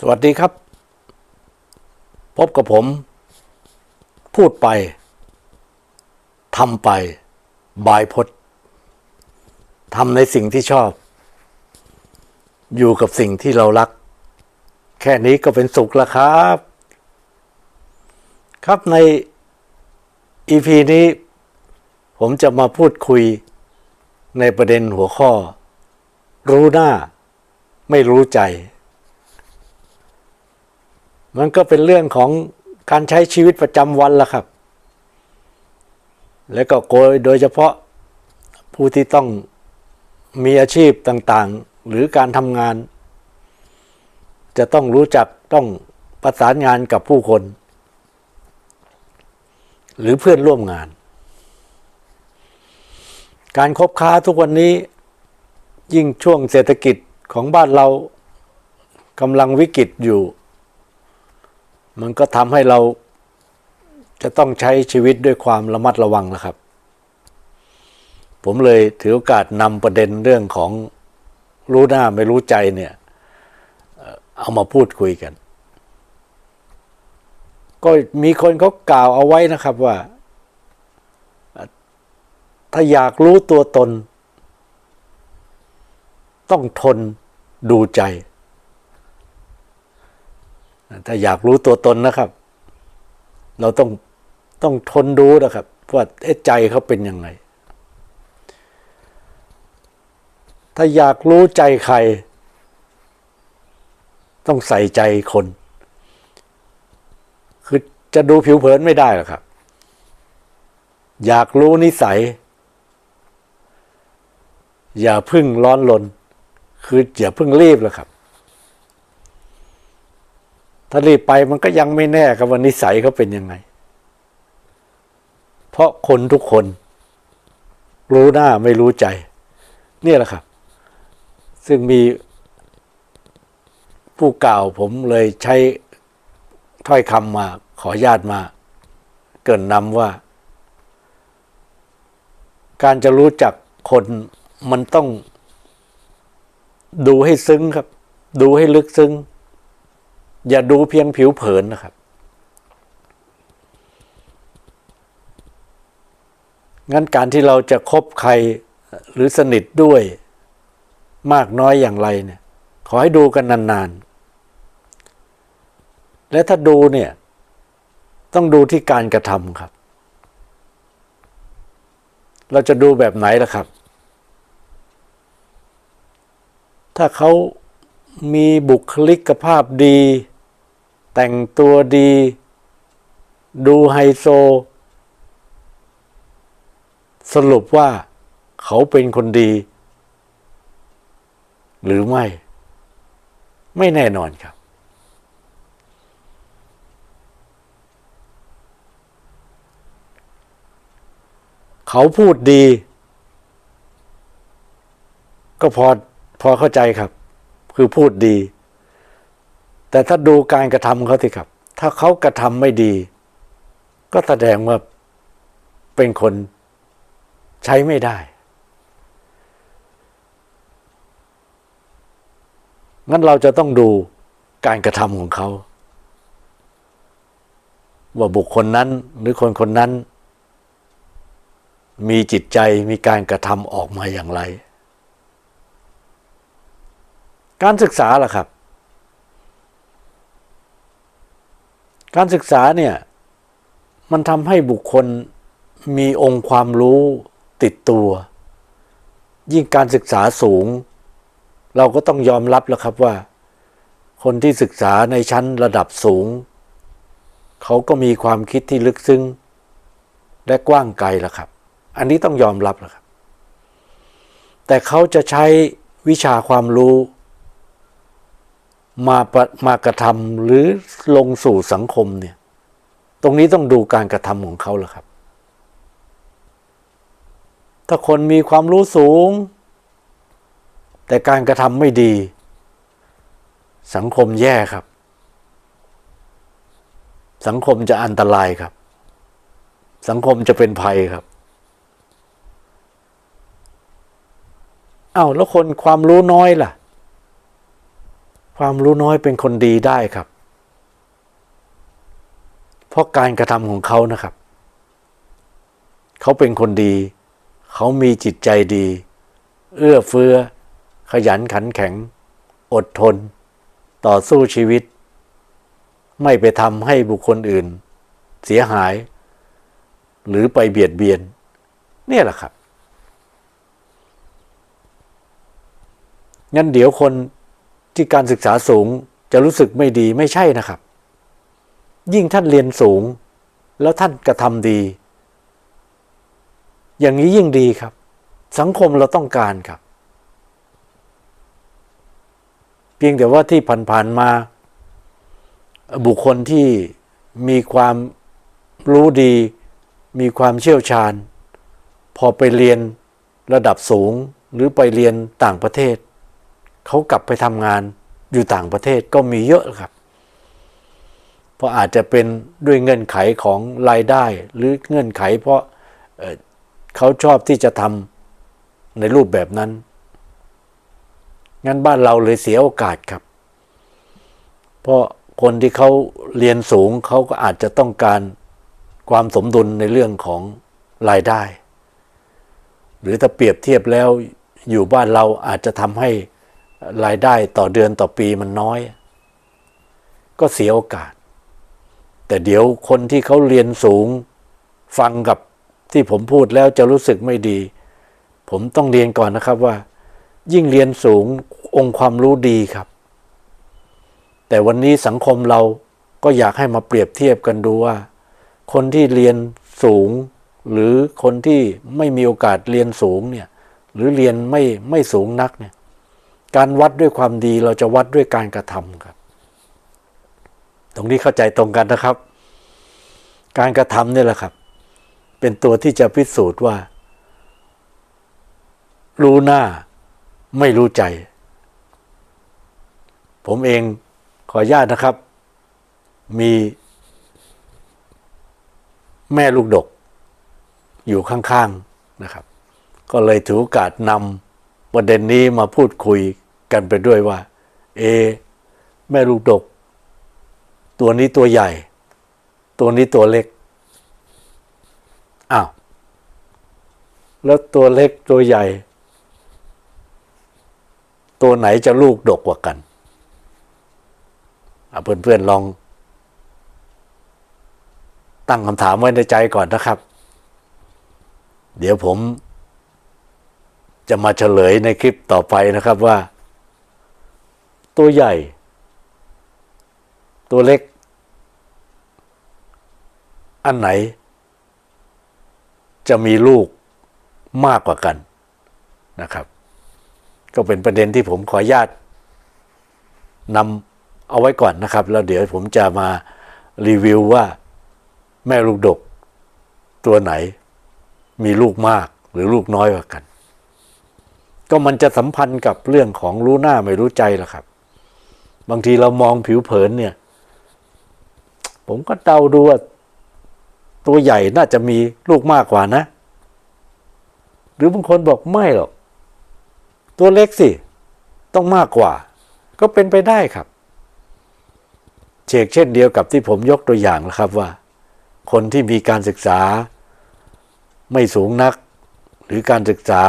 สวัสดีครับ พบกับผม พูดไปทำไป บายพดทำในสิ่งที่ชอบ อยู่กับสิ่งที่เรารัก แค่นี้ก็เป็นสุขแล้วครับ ครับใน EP นี้ ผมจะมาพูดคุยในประเด็นหัวข้อ รู้หน้า ไม่รู้ใจ มันก็เป็นเรื่องของการใช้ชีวิตประจำวันละครับ และก็โกยโดยเฉพาะผู้ที่ต้องมีอาชีพต่างๆ หรือการทำงาน จะต้องรู้จักต้องประสานงานกับผู้คน หรือเพื่อนร่วมงาน การคบค้าทุกวันนี้ยิ่งช่วงเศรษฐกิจของบ้านเรากำลังวิกฤตอยู่ มันก็ทำให้เราจะต้องใช้ชีวิตด้วยความระมัดระวังนะครับ ผมเลยถือโอกาสนำประเด็นเรื่องของรู้หน้าไม่รู้ใจเนี่ย เอามาพูดคุยกัน ก็มีคนเขากล่าวเอาไว้นะครับว่า ถ้าอยากรู้ตัวตน ต้องทนดูใจ ถ้าอยากรู้ตัวตนนะครับ เราต้องต้องทนดูนะครับ ว่าใจเขาเป็นยังไง ถ้าอยากรู้ใจใคร ต้องใส่ใจคน คือจะดูผิวเผินไม่ได้หรอกครับ อยากรู้นิสัย อย่าพึ่งร้อนลน คืออย่าพึ่งรีบหรอกครับ ถ้ารีบไปมันก็ยังไม่แน่ครับว่านิสัยเขาเป็นยังไง เพราะคนทุกคน รู้หน้าไม่รู้ใจเนี่แหละครับ ซึ่งมีผู้กล่าวผมเลยใช้ถ้อยคำมาขอญาตมา เกินนำว่า การจะรู้จักคนมันต้องดูให้ซึ้งครับ ดูให้ลึกซึ้ง อย่าดูเพียงผิวเผินนะครับ งั้นการที่เราจะคบใครหรือสนิทด้วยมากน้อยอย่างไรเนี่ย ขอให้ดูกันนานๆ และถ้าดูเนี่ย ต้องดูที่การกระทำครับ เราจะดูแบบไหนล่ะครับ ถ้าเขา มีบุคลิกภาพดี แต่งตัวดี ดูไฮโซ สรุปว่าเขาเป็นคนดี หรือไม่ ไม่แน่นอนครับ เขาพูดดี ก็พอพอเข้าใจครับ คือพูดดี แต่ถ้าดูการกระทำเขาสิครับ ถ้าเขากระทำไม่ดี ก็แสดงว่าเป็นคนใช้ไม่ได้ งั้นเราจะต้องดูการกระทำของเขา ว่าบุคคลนั้นหรือคนคนนั้น มีจิตใจมีการกระทำออกมาอย่างไร การศึกษาล่ะครับ การศึกษาเนี่ยมันทำให้บุคคลมีองค์ความรู้ติดตัว ยิ่งการศึกษาสูง เราก็ต้องยอมรับแล้วครับว่า คนที่ศึกษาในชั้นระดับสูง เขาก็มีความคิดที่ลึกซึ้งและกว้างไกลแล้วครับ อันนี้ต้องยอมรับแล้วครับ แต่เขาจะใช้วิชาความรู้ มาประมากระทำหรือลงสู่สังคมเนี่ย ตรงนี้ต้องดูการกระทำของเขาแหละครับ ถ้าคนมีความรู้สูง แต่การกระทำไม่ดี สังคมแย่ครับ สังคมจะอันตรายครับ สังคมจะเป็นภัยครับอ้าวแล้วคนความรู้น้อยล่ะ ความรู้น้อยเป็นคนดีได้ครับ เพราะการกระทำของเขานะครับ เขาเป็นคนดี เขามีจิตใจดี เอื้อเฟื้อ ขยันขันแข็ง อดทน ต่อสู้ชีวิต ไม่ไปทำให้บุคคลอื่น เสียหาย หรือไปเบียดเบียน เนี่ยแหละครับงั้นเดี๋ยวคน ที่การศึกษาสูงจะรู้สึกไม่ดีไม่ใช่นะครับ ยิ่งท่านเรียนสูง แล้วท่านกระทำดี อย่างนี้ยิ่งดีครับ สังคมเราต้องการครับ เพียงแต่ว่าที่ผ่านๆมา บุคคลที่มีความรู้ดี มีความเชี่ยวชาญ พอไปเรียนระดับสูงหรือไปเรียนต่างประเทศ เขากลับไปทำงานอยู่ต่างประเทศก็มีเยอะครับ เพราะอาจจะเป็นด้วยเงื่อนไขของรายได้หรือเงื่อนไข เพราะเเขาชอบที่จะทำในรูปแบบนั้น งั้นบ้านเราเลยเสียโอกาสครับ เพราะคนที่เขาเรียนสูงเขาก็อาจจะต้องการความสมดุลในเรื่องของรายได้ หรือถ้าเปรียบเทียบแล้วอยู่บ้านเราอาจจะทำให้ รายได้ต่อเดือนต่อปีมันน้อย ก็เสียโอกาส แต่เดี๋ยวคนที่เขาเรียนสูงฟังกับที่ผมพูดแล้วจะรู้สึกไม่ดี ผมต้องเรียนก่อนนะครับว่า ยิ่งเรียนสูงองค์ความรู้ดีครับ แต่วันนี้สังคมเราก็อยากให้มาเปรียบเทียบกันดูว่า คนที่เรียนสูง หรือคนที่ไม่มีโอกาสเรียนสูงเนี่ยหรือเรียนไม่ไม่สูงนักเนี่ย การวัดด้วยความดีเราจะวัดด้วยการกระทำครับ ตรงนี้เข้าใจตรงกันนะครับ การกระทำนี่แหละครับ เป็นตัวที่จะพิสูจน์ว่า รู้หน้าไม่รู้ใจ ผมเองขออนุญาตนะครับ มีแม่ลูกดกอยู่ข้างๆนะครับ ก็เลยถือโอกาสนำ ประเด็นนี้มาพูดคุยกันไปด้วยว่า เอ แม่ลูกดก ตัวนี้ตัวใหญ่ ตัวนี้ตัวเล็กอ้าวแล้วตัวเล็กตัวใหญ่ ตัวไหนจะลูกดกกว่ากันเพื่อนๆลอง ตั้งคำถามไว้ในใจก่อนนะครับ เดี๋ยวผม จะมาเฉลยในคลิปต่อไปนะครับว่า ตัวใหญ่ ตัวเล็ก อันไหน จะมีลูกมากกว่ากันนะครับ ก็เป็นประเด็นที่ผมขออนุญาตนำเอาไว้ก่อนนะครับ แล้วเดี๋ยวผมจะมารีวิวว่าแม่ลูกดกตัวไหนมีลูกมากหรือลูกน้อยกว่ากัน ก็มันจะสัมพันธ์กับเรื่องของรู้หน้าไม่รู้ใจล่ะครับ บางทีเรามองผิวเผินเนี่ย ผมก็เดาดูว่าตัวใหญ่น่าจะมีลูกมากกว่านะ หรือบางคนบอกไม่หรอก ตัวเล็กสิ ต้องมากกว่า ก็เป็นไปได้ครับเชกเช่นเดียวกับที่ผมยกตัวอย่างนะครับว่า คนที่มีการศึกษาไม่สูงนัก หรือการศึกษา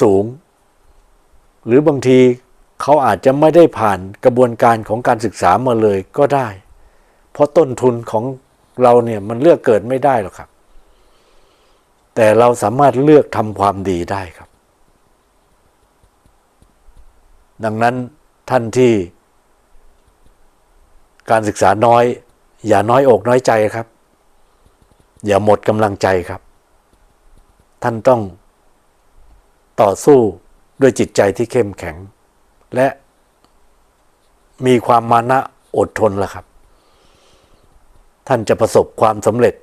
สูง หรือบางทีเขาอาจจะไม่ได้ผ่านกระบวนการของการศึกษามาเลยก็ได้ เพราะต้นทุนของเราเนี่ยมันเลือกเกิดไม่ได้หรอกครับ แต่เราสามารถเลือกทำความดีได้ครับ ดังนั้นท่านที่ การศึกษาน้อย อย่าน้อยอกน้อยใจครับ อย่าหมดกำลังใจครับ ท่านต้อง ต่อสู้ด้วยจิตใจที่เข้มแข็ง และมีความมานะอดทนละครับ ท่านจะประสบความสำเร็จ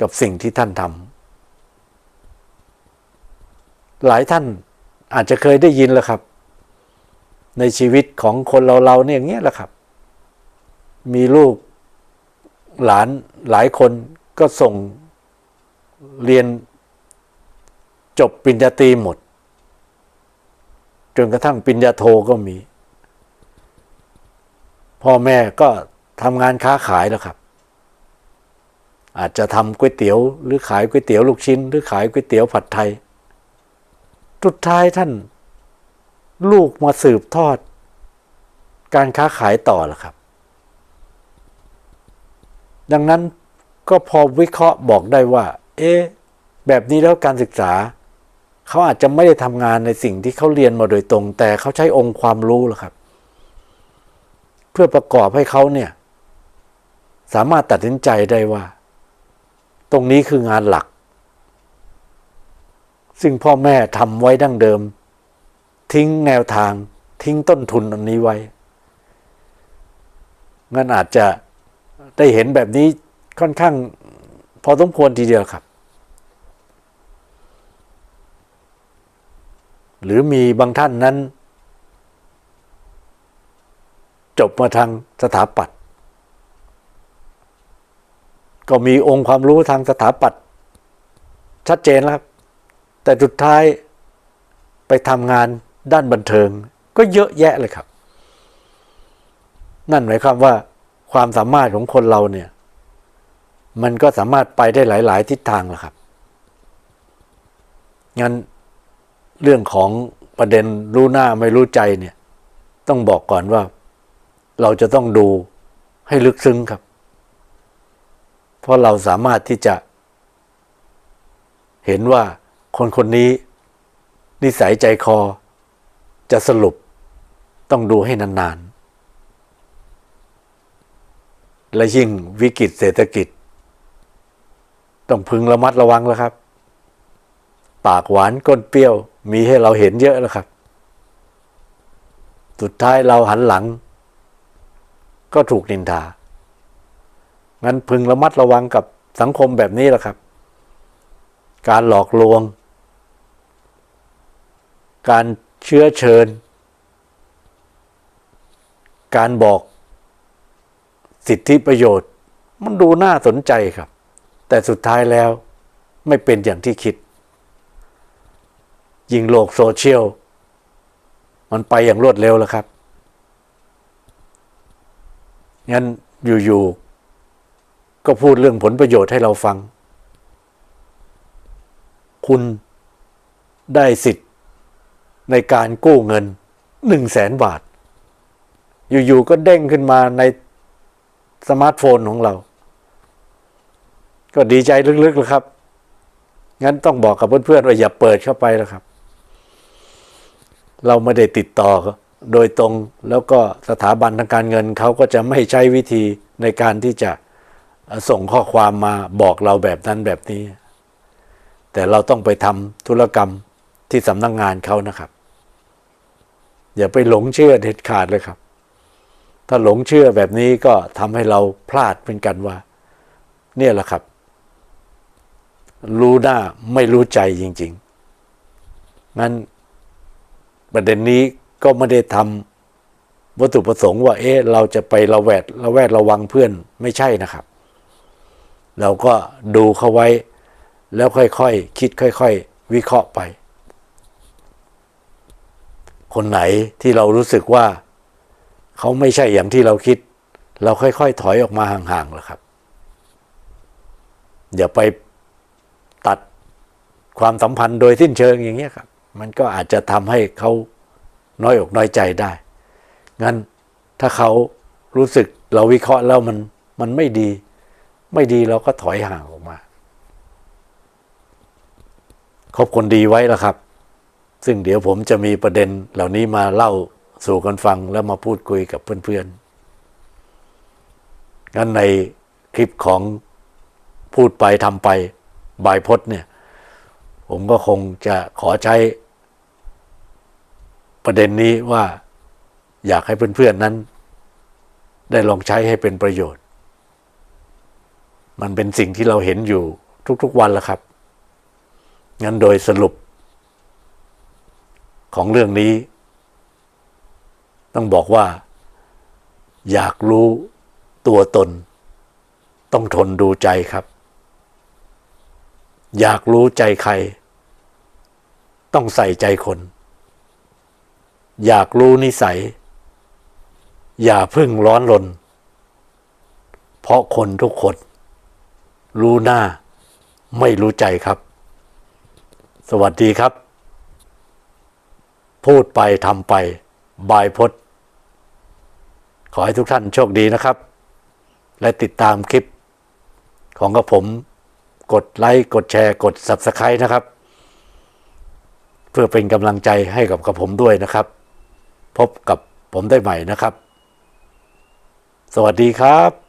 กับสิ่งที่ท่านทำหลายท่านอาจจะเคยได้ยินแล้วครับ ในชีวิตของคนเราเราเนี่ยอย่างเงี้ยแหละครับ มีลูกหลานหลายคนก็ส่งเรียนจบปริญญาตรีหมด จนกระทั่งปริญญาโทก็มี พ่อแม่ก็ทำงานค้าขายแล้วครับ อาจจะทำก๋วยเตี๋ยว หรือขายก๋วยเตี๋ยวลูกชิ้น หรือขายก๋วยเตี๋ยวผัดไทยสุดท้ายท่าน ลูกมาสืบทอด การค้าขายต่อแล้วครับ ดังนั้นก็พอวิเคราะห์บอกได้ว่า เอ๊ะแบบนี้แล้วการศึกษา เขาอาจจะไม่ได้ทำงานในสิ่งที่เขาเรียนมาโดยตรง แต่เขาใช้องค์ความรู้แล้วครับ เพื่อประกอบให้เขาเนี่ย สามารถตัดสินใจได้ว่า ตรงนี้คืองานหลัก ซึ่งพ่อแม่ทำไว้ดั้งเดิม ทิ้งแนวทาง ทิ้งต้นทุนอันนี้ไว้งั้นอาจจะได้เห็นแบบนี้ค่อนข้างพอสมควรทีเดียวครับ หรือมีบางท่านนั้น จบมาทางสถาปัตย์ก็มีองค์ความรู้ทางสถาปัตย์ชัดเจนแล้วครับ แต่สุดท้ายไปทำงานด้านบันเทิง ก็เยอะแยะเลยครับ นั่นหมายความว่าความสามารถของคนเราเนี่ย มันก็สามารถไปได้หลาย ๆ ทิศทางแหละครับงั้น เรื่องของประเด็นรู้หน้าไม่รู้ใจเนี่ย ต้องบอกก่อนว่า เราจะต้องดูให้ลึกซึ้งครับ เพราะเราสามารถที่จะ เห็นว่าคนคนนี้ นิสัยใจคอ จะสรุปต้องดูให้นานๆ และยิ่งวิกฤตเศรษฐกิจ ต้องพึงระมัดระวังแล้วครับ ปากหวานก้นเปรี้ยว มีให้เราเห็นเยอะแล้วครับ สุดท้ายเราหันหลัง ก็ถูกนินทา งั้นพึงระมัดระวังกับสังคมแบบนี้แหละครับ การหลอกลวง การเชื้อเชิญ การบอกสิทธิประโยชน์ มันดูน่าสนใจครับ แต่สุดท้ายแล้วไม่เป็นอย่างที่คิด ยิ่งโลกโซเชียล มันไปอย่างรวดเร็วแล้วครับ งั้นอยู่ๆก็พูดเรื่องผลประโยชน์ให้เราฟัง คุณได้สิทธิ์ในการกู้เงินหนึ่งแสนบาท อยู่ๆก็เด้งขึ้นมาในสมาร์ทโฟนของเรา ก็ดีใจลึกๆเลยครับ งั้นต้องบอกกับเพื่อนๆว่าอย่าเปิดเข้าไปแล้วครับ เราไม่ได้ติดต่อโดยตรงแล้วก็สถาบันทางการเงินเขาก็จะไม่ใช้วิธีในการที่จะส่งข้อความมาบอกเราแบบนั้นแบบนี้ แต่เราต้องไปทำธุรกรรมที่สำนักงงานเขานะครับ อย่าไปหลงเชื่อเด็ดขาดเลยครับ ถ้าหลงเชื่อแบบนี้ก็ทำให้เราพลาดเป็นกันว่า เนี่ยแหละครับ รู้หน้าไม่รู้ใจจริง ๆ งั้น ประเด็นนี้ก็ไม่ได้ทำวัตถุประสงค์ว่า เอ๊ะเราจะไประแวดระแวดระวังเพื่อนไม่ใช่นะครับ เราก็ดูเขาไว้ แล้วค่อยๆคคิดค่อย ๆ วิเคราะห์ไป คนไหนที่เรารู้สึกว่า เขาไม่ใช่อย่างที่เราคิด เราค่อยๆถอยออกมาห่างๆแหละครับ อย่าไปตัดความสัมพันธ์โดยสิ้นเชิงอย่างเงี้ยครับ มันก็อาจจะทำให้เขาน้อยอกน้อยใจได้ งั้นถ้าเขารู้สึกเราวิเคราะห์แล้วมันมันไม่ดี ไม่ดีเราก็ถอยห่างออกมา คบคนดีไว้แล้วครับ ซึ่งเดี๋ยวผมจะมีประเด็นเหล่านี้มาเล่าสู่กันฟังแล้วมาพูดคุยกับเพื่อนๆ งั้นในคลิปของพูดไปทำไปบายพจน์เนี่ย ผมก็คงจะขอใช้ ประเด็นนี้ว่าอยากให้เพื่อนๆนั้น ได้ลองใช้ให้เป็นประโยชน์ มันเป็นสิ่งที่เราเห็นอยู่ทุกๆวันแล้วครับ งั้นโดยสรุป ของเรื่องนี้ ต้องบอกว่า อยากรู้ตัวตน ต้องทนดูใจครับ อยากรู้ใจใคร ต้องใส่ใจคน อยากรู้นิสัย อย่าพึ่งร้อนรน เพราะคนทุกคน รู้หน้าไม่รู้ใจครับ สวัสดีครับ พูดไปทำไป บายพศขอให้ทุกท่านโชคดีนะครับ และติดตามคลิป ของกับผม กดไลค์ กดแชร์ กด Subscribe นะครับ เพื่อเป็นกำลังใจให้กับกับผมด้วยนะครับ พบกับผมได้ใหม่นะครับ สวัสดีครับ